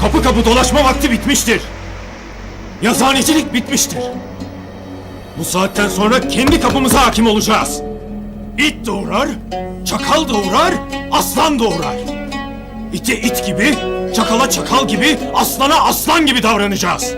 Kapı kapı dolaşma vakti bitmiştir. Yazhanecilik bitmiştir. Bu saatten sonra kendi kapımıza hakim olacağız. İt doğurar, çakal doğurar, aslan doğurar. İte it gibi, çakala çakal gibi, aslana aslan gibi davranacağız.